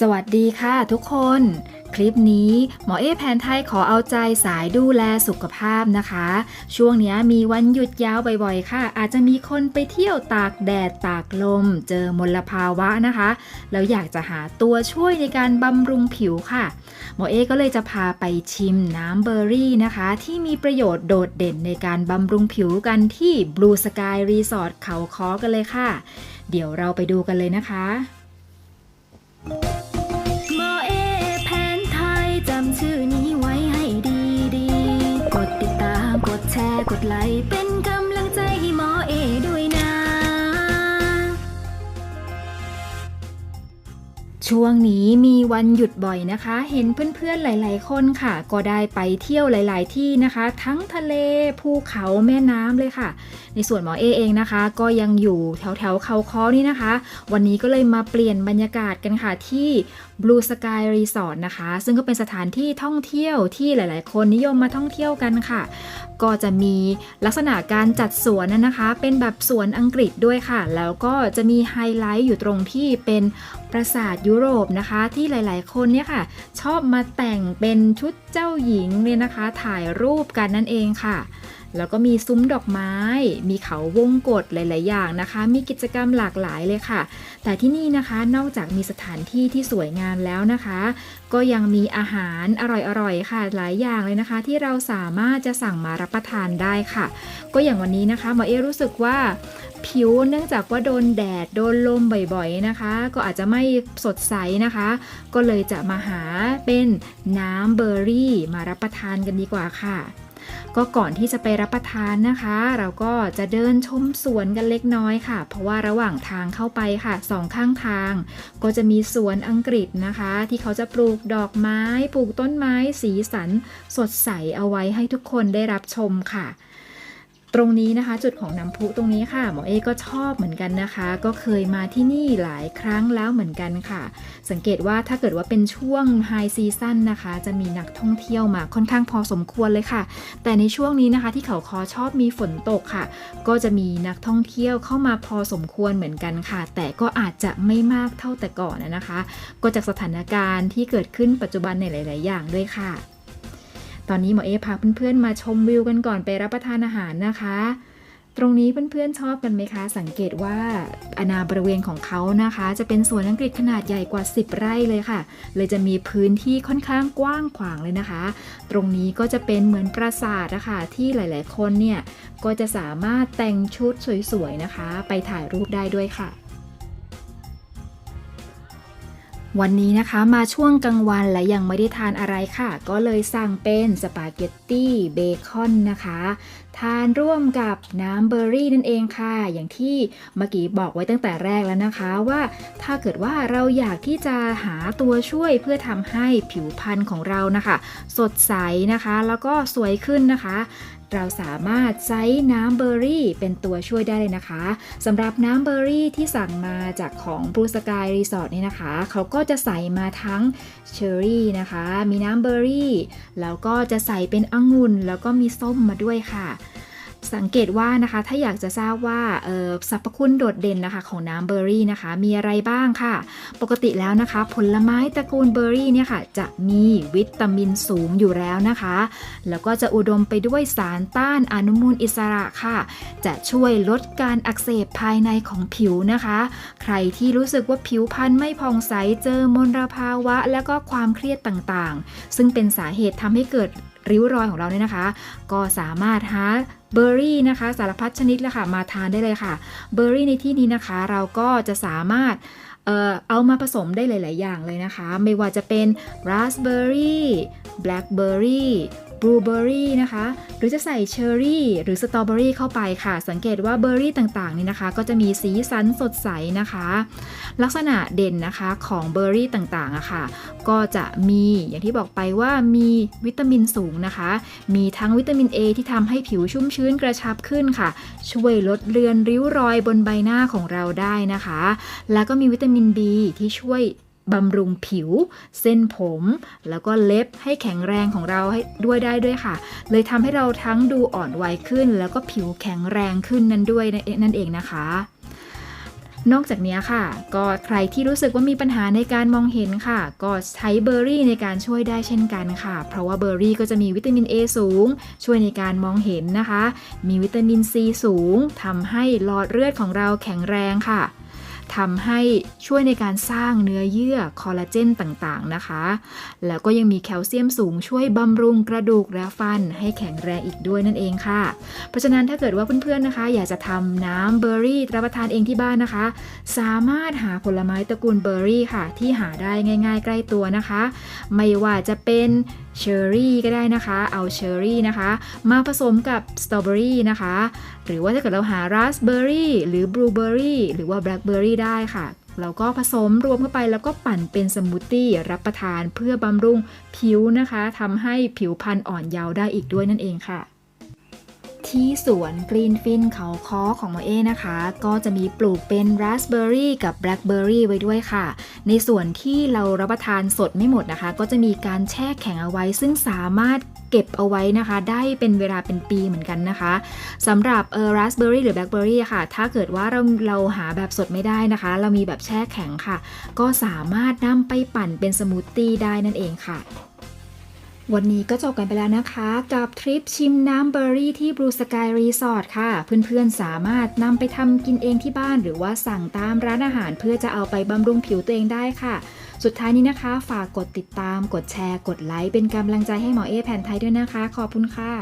สวัสดีค่ะทุกคน คลิปนี้หมอเอแผนไทยขอเอาใจสายดูแลสุขภาพนะคะ ช่วงนี้มีวันหยุดยาวบ่อยๆ ค่ะ อาจจะมีคนไปเที่ยวตากแดดตากลม เจอมลภาวะนะคะ แล้วอยากจะหาตัวช่วยในการบำรุงผิวค่ะ หมอเอก็เลยจะพาไปชิมน้ำเบอร์รี่นะคะ ที่มีประโยชน์โดดเด่นในการบำรุงผิวกันที่ Blue Sky Resort เขาคอกันเลยค่ะ เดี๋ยวเราไปดูกันเลยนะคะหม และกดไลค์เป็นกำ ช่วงนี้มีวันหยุดบ่อยนะคะ เห็นเพื่อนๆหลาย ๆ คนค่ะ ก็ได้ไปเที่ยวหลาย ๆ ที่นะคะ ทั้งทะเลภูเขาแม่น้ำเลยค่ะ ในส่วนหมอเอเองนะคะ ก็ยังอยู่แถวๆเขาค้อนี่นะคะ วันนี้ก็เลยมาเปลี่ยนบรรยากาศกันค่ะที่ Blue Sky Resort นะคะ ซึ่งก็เป็นสถานที่ท่องเที่ยวที่หลาย ๆ คนนิยมมาท่องเที่ยวกันค่ะ ก็จะมีลักษณะการจัดสวนนะนะคะ เป็นแบบสวนอังกฤษด้วยค่ะ แล้วก็จะมีไฮไลท์อยู่ตรงที่เป็น ปราสาทยุโรปนะคะ ที่หลายๆ คนเนี่ยค่ะ ชอบมาแต่งเป็นชุดเจ้าหญิงเนี่ยนะคะ ถ่ายรูปกันนั่นเองค่ะ แล้วก็มีซุ้มดอกไม้ มีเขาวงกฏหลาย ๆ อย่างนะคะ มีกิจกรรมหลากหลายเลยค่ะ แต่ที่นี่นะคะ นอกจากมีสถานที่ที่สวยงามแล้วนะคะ ก็ยังมีอาหารอร่อย ๆ ค่ะ หลายอย่างเลยนะคะ ที่เราสามารถจะสั่งมารับประทานได้ค่ะ ก็อย่างวันนี้นะคะหมอเอรู้สึกว่าผิวเนื่องจากว่าโดนแดดโดนลมบ่อยๆนะคะ ก็อาจจะไม่สดใสนะคะ ก็เลยจะมาหาเป็นน้ำเบอร์รี่มารับประทานกันดีกว่าค่ะ ก็ก่อนที่จะไปรับประทานนะคะ เราก็จะเดินชมสวนกันเล็กน้อยค่ะ เพราะว่าระหว่างทางเข้าไปค่ะสองข้างทาง ก็จะมีสวนอังกฤษนะคะ ที่เขาจะปลูกดอกไม้ ปลูกต้นไม้สีสันสดใสเอาไว้ให้ทุกคนได้รับชมค่ะ ตรงนี้นะคะ จุดของน้ำพุตรงนี้ค่ะหมอเอก็ชอบเหมือนกันนะคะ ก็เคยมาที่นี่หลายครั้งแล้วเหมือนกันค่ะ สังเกตว่าถ้าเกิดว่าเป็นช่วงไฮซีซั่นนะคะ จะมีนักท่องเที่ยวมาค่อนข้างพอสมควรเลยค่ะ แต่ในช่วงนี้นะคะ ที่เขาคอชอบมีฝนตกค่ะ ก็จะมีนักท่องเที่ยวเข้ามาพอสมควรเหมือนกันค่ะ แต่ก็อาจจะไม่มากเท่าแต่ก่อนนะคะ ก็จากสถานการณ์ที่เกิดขึ้นปัจจุบันในหลาย ๆ อย่างด้วยค่ะ ตอนนี้หมอเอพาเพื่อนๆมาชมวิวกันก่อนไปรับประทานอาหารนะคะ ตรงนี้เพื่อนๆชอบกันไหมคะ สังเกตว่าอาณาบริเวณของเขานะคะ จะเป็นสวนอังกฤษขนาดใหญ่กว่า 10 ไร่เลยค่ะ เลยจะมีพื้นที่ค่อนข้างกว้างขวางเลยนะคะ ตรงนี้ก็จะเป็นเหมือนปราสาทนะคะที่หลาย ๆ คนเนี่ยก็จะสามารถแต่งชุดสวยๆนะคะ ไปถ่ายรูปได้ด้วยค่ะ วันนี้นะคะมาช่วงกลางวันและยังไม่ได้ทานอะไรค่ะ ก็เลยสั่งเป็นสปาเกตตี้เบคอนนะคะ ทานร่วมกับน้ำเบอร์รี่นั่นเองค่ะ อย่างที่เมื่อกี้บอกไว้ตั้งแต่แรกแล้วนะคะว่า ถ้าเกิดว่าเราอยากที่จะหาตัวช่วยเพื่อทำให้ผิวพรรณของเรานะคะ สดใสนะคะ แล้วก็สวยขึ้นนะคะ เราสามารถใช้น้ำเบอร์รี่ เป็นตัวช่วยได้เลยนะคะสำหรับน้ำเบอร์รี่ที่สั่งมาจากของ Blue Sky Resort นี่นะคะ เขาก็จะใส่มาทั้งเชอร์รี่นะคะ มีน้ำเบอร์รี่ แล้วก็จะใส่เป็นองุ่น แล้วก็มีส้มมาด้วยค่ะ สังเกตว่านะคะถ้าอยากจะทราบว่าสรรพคุณโดดเด่นนะคะของน้ำเบอร์รี่นะคะ มีอะไรบ้างค่ะ ปกติแล้วนะคะ ผลไม้ตระกูลเบอร์รี่เนี่ยค่ะ จะมีวิตามินสูงอยู่แล้วนะคะ แล้วก็จะอุดมไปด้วยสารต้านอนุมูลอิสระค่ะ จะช่วยลดการอักเสบภายในของผิวนะคะ ใครที่รู้สึกว่าผิวพรรณไม่ผ่องใสเจอมลภาวะ และก็ความเครียดต่างๆ ซึ่งเป็นสาเหตุทำให้เกิดริ้วรอยของเราเนี่ยนะคะ ก็สามารถหา เบอร์รี่นะคะสารพัดชนิดเลยค่ะมาทานได้เลยค่ะเบอร์รี่ในที่นี้นะคะ เราก็จะสามารถเอ่อเอามาผสมได้หลาย ๆ อย่างเลยนะคะ ไม่ว่าจะเป็นราสเบอร์รี่แบล็คเบอร์รี่ บลูเบอร์รี่นะคะ หรือจะใส่เชอร์รี่หรือสตรอเบอรี่เข้าไปค่ะ สังเกตว่าเบอร์รี่ต่างๆนี่นะคะ ก็จะมีสีสันสดใสนะคะ ลักษณะเด่นนะคะของเบอร์รี่ต่างๆอะค่ะ ก็จะมีอย่างที่บอกไปว่ามีวิตามินสูงนะคะ มีทั้งวิตามิน A ที่ทำให้ผิวชุ่มชื้นกระชับขึ้นค่ะ ช่วยลดเลือนริ้วรอยบนใบหน้าของเราได้นะคะ แล้วก็มีวิตามิน B ที่ช่วย บำรุงผิว เส้นผม แล้วก็เล็บให้แข็งแรงของเราให้ด้วยได้ด้วยค่ะ เลยทำให้เราทั้งดูอ่อนวัยขึ้น แล้วก็ผิวแข็งแรงขึ้นนั้นด้วยนั่นเองนะคะ นอกจากนี้ค่ะ ก็ใครที่รู้สึกว่ามีปัญหาในการมองเห็นค่ะ ก็ใช้เบอร์รี่ในการช่วยได้เช่นกันค่ะ เพราะว่าเบอร์รี่ก็จะมีวิตามิน A สูง ช่วยในการมองเห็นนะคะ มีวิตามิน C สูงทำให้หลอดเลือดของเราแข็งแรงค่ะ ทำให้ช่วยในการสร้างเนื้อเยื่อคอลลาเจนต่างๆนะคะ แล้วก็ยังมีแคลเซียมสูงช่วยบำรุงกระดูกและฟันให้แข็งแรงอีกด้วยนั่นเองค่ะ เพราะฉะนั้นถ้าเกิดว่าเพื่อนๆนะคะ อยากจะทำน้ำเบอร์รี่รับประทานเองที่บ้านนะคะ สามารถหาผลไม้ตระกูลเบอร์รี่ค่ะ ที่หาได้ง่าย ๆ ใกล้ตัวนะคะ ไม่ว่าจะเป็นเชอร์รี่ก็ได้นะคะ เอาเชอร์รี่นะคะ มาผสมกับสตรอเบอรี่นะคะ หรือว่าถ้าเกิดเราหาราสเบอร์รี่หรือบลูเบอร์รี่หรือว่าแบล็คเบอร์รี่ได้ค่ะเราก็ผสมรวมเข้าไปแล้วก็ปั่นเป็นสมูทตี้รับประทานเพื่อบำรุงผิวนะคะทำให้ผิวพรรณอ่อนเยาว์ได้อีกด้วยนั่นเองค่ะ ที่สวนกรีนฟินเขาคอของหมอเอนะคะ ก็จะมีปลูกเป็นราสเบอร์รี่กับแบล็คเบอร์รี่ไว้ด้วยค่ะ ในส่วนที่เรารับประทานสดไม่หมดนะคะ ก็จะมีการแช่แข็งเอาไว้ ซึ่งสามารถเก็บเอาไว้นะคะ ได้เป็นเวลาเป็นปีเหมือนกันนะคะสำหรับเออราสเบอร์รี่หรือแบล็คเบอร์รี่ค่ะ ถ้าเกิดว่าเราเราหาแบบสดไม่ได้นะคะ เรามีแบบแช่แข็งค่ะ ก็สามารถนำไปปั่นเป็นสมูทตี้ได้นั่นเองค่ะ วันนี้ก็จบกันไปแล้วนะคะ กับทริปชิมน้ำเบอร์รี่ที่ Blue Sky Resort ค่ะ เพื่อนๆสามารถนำไปทำกินเองที่บ้านหรือว่าสั่งตามร้านอาหารเพื่อจะเอาไปบำรุงผิวตัวเองได้ค่ะ สุดท้ายนี้นะคะ ฝากกดติดตาม กดแชร์ กดไลค์เป็นกำลังใจให้หมอเอแผนไทยด้วยนะคะ ขอบคุณค่ะ